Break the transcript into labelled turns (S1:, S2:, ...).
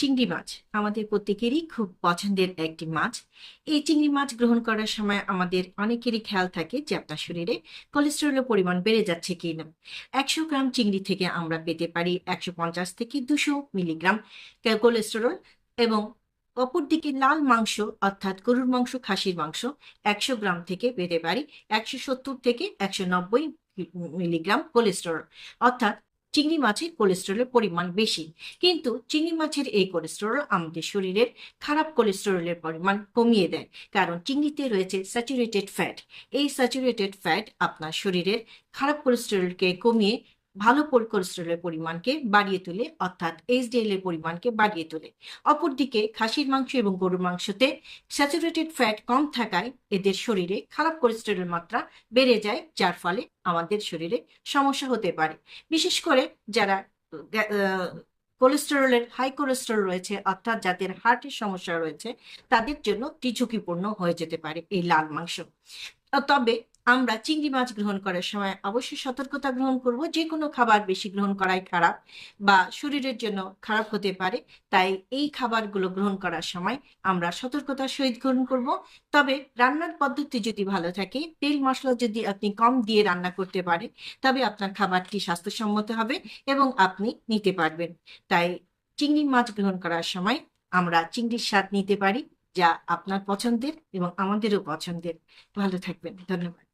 S1: চিংড়ি মাছ। আমাদের প্রত্যেকেরই খুব পছন্দের একটি মাছ। এই চিংড়ি মাছ গ্রহণ করার সময় আমাদের অনেকেরই খেয়াল থাকে যে আপনার শরীরে কোলেস্টেরলের পরিমাণ বেড়ে যাচ্ছে কি না একশো গ্রাম চিংড়ি থেকে আমরা পেতে পারি একশো পঞ্চাশ থেকে দুশো মিলিগ্রাম কোলেস্টেরল এবং অপরদিকে লাল মাংস অর্থাৎ গরুর মাংস, খাসির মাংস একশো গ্রাম থেকে পেতে পারি একশো সত্তর থেকে একশো নব্বই মিলিগ্রাম কোলেস্টেরল অর্থাৎ চিংড়ি মাছের কোলেস্টেরলের পরিমাণ বেশি। কিন্তু চিংড়ি মাছের এই কোলেস্টেরল আমাদের শরীরের খারাপ কোলেস্টেরলের পরিমাণ কমিয়ে দেয়। কারণ চিংড়িতে রয়েছে স্যাচুরেটেড ফ্যাট এই স্যাচুরেটেড ফ্যাট আপনার শরীরের খারাপ কোলেস্টেরলকে কমিয়ে ভালো কোলেস্টেরলের পরিমাণকে বাড়িয়ে তোলে, অর্থাৎ এইচডিএল এর পরিমাণকে বাড়িয়ে তোলে। অপরদিকে খাসির মাংস এবং গরুর মাংসতে স্যাচুরেটেড ফ্যাট কম থাকায় এদের শরীরে খারাপ কোলেস্টেরলের মাত্রা বেড়ে যায়, যার ফলে আমাদের শরীরে সমস্যা হতে পারে। বিশেষ করে যারা কোলেস্টেরলের হাই কোলেস্টেরল রয়েছে, অর্থাৎ যাদের হার্টের সমস্যা রয়েছে, তাদের জন্য এটি ঝুঁকিপূর্ণ হয়ে যেতে পারে এই লাল মাংস। তবে আমরা চিংড়ি মাছ গ্রহণ করার সময় অবশ্যই সতর্কতা গ্রহণ করব। যে কোনো খাবার বেশি গ্রহণ করাই খারাপ বা শরীরের জন্য খারাপ হতে পারে, তাই এই খাবারগুলো গ্রহণ করার সময় আমরা সতর্কতার সহিত গ্রহণ করব। তবে রান্নার পদ্ধতি যদি ভালো থাকে, তেল মশলা যদি আপনি কম দিয়ে রান্না করতে পারেন, তবে আপনার খাবারটি স্বাস্থ্যসম্মত হবে এবং আপনি নিতে পারবেন। তাই চিংড়ি মাছ গ্রহণ করার সময় আমরা চিংড়ির স্বাদ নিতে পারি, যা আপনার পছন্দের এবং আমাদেরও পছন্দের। ভালো থাকবেন। ধন্যবাদ।